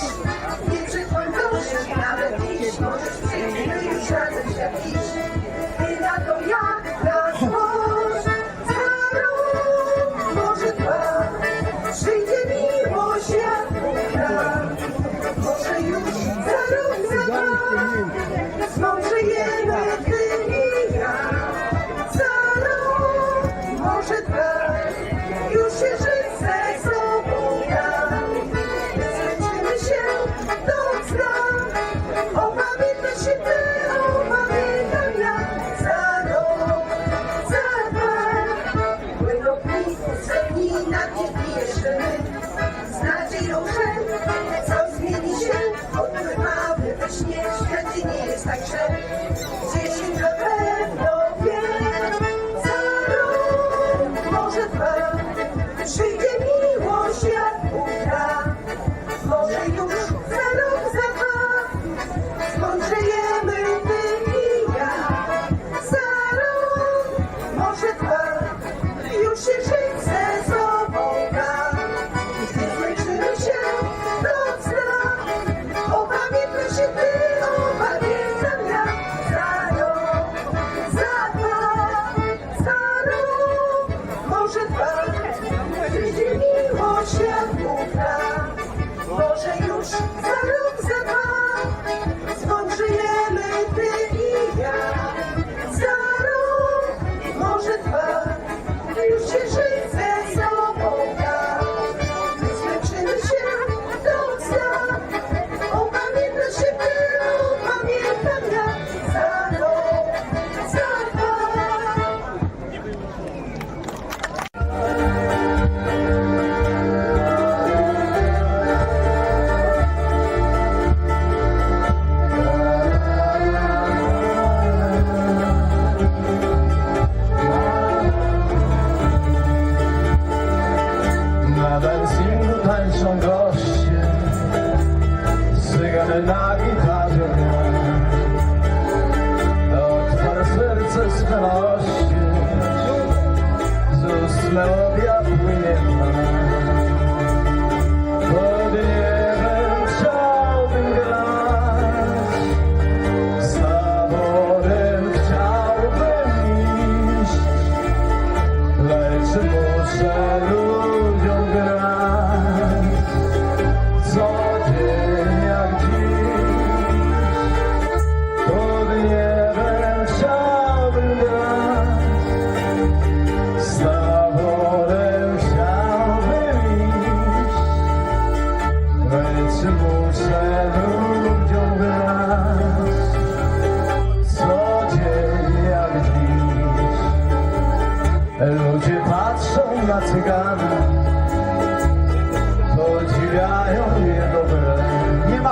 Thank you. section. na gitarze. To twoje serce z miłości Zus melodia płynie. Pod niebem chciałbym grać. Saborem chciałbym iść. Lecz muszę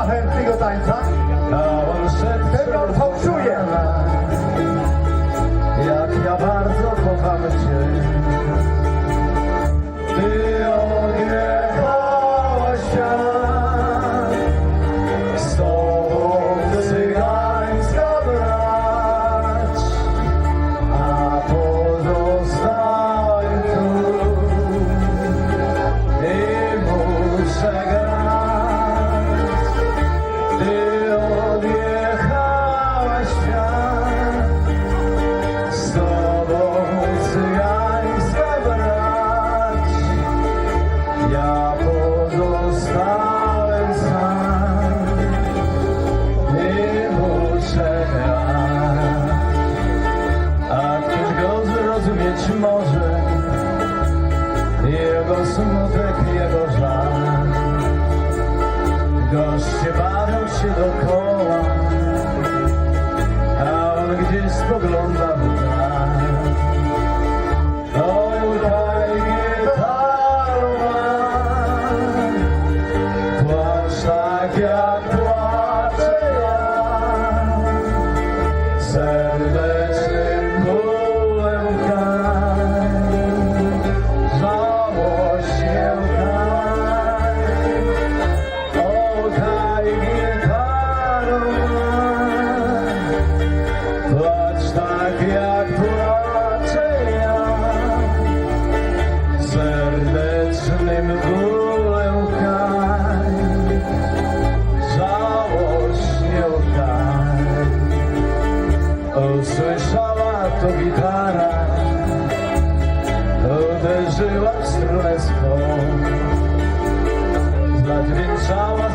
zachęty go tańca. Szymon fałszuje. Jak ja bardzo kocham Cię. Ty ognie. może? Jego smutek, jego żal. Goście bawią się dokoła A on gdzieś spogląda w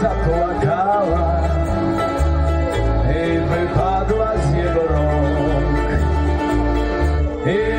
заплакала і випадла з його рук. І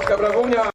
Braweczka, brawunia!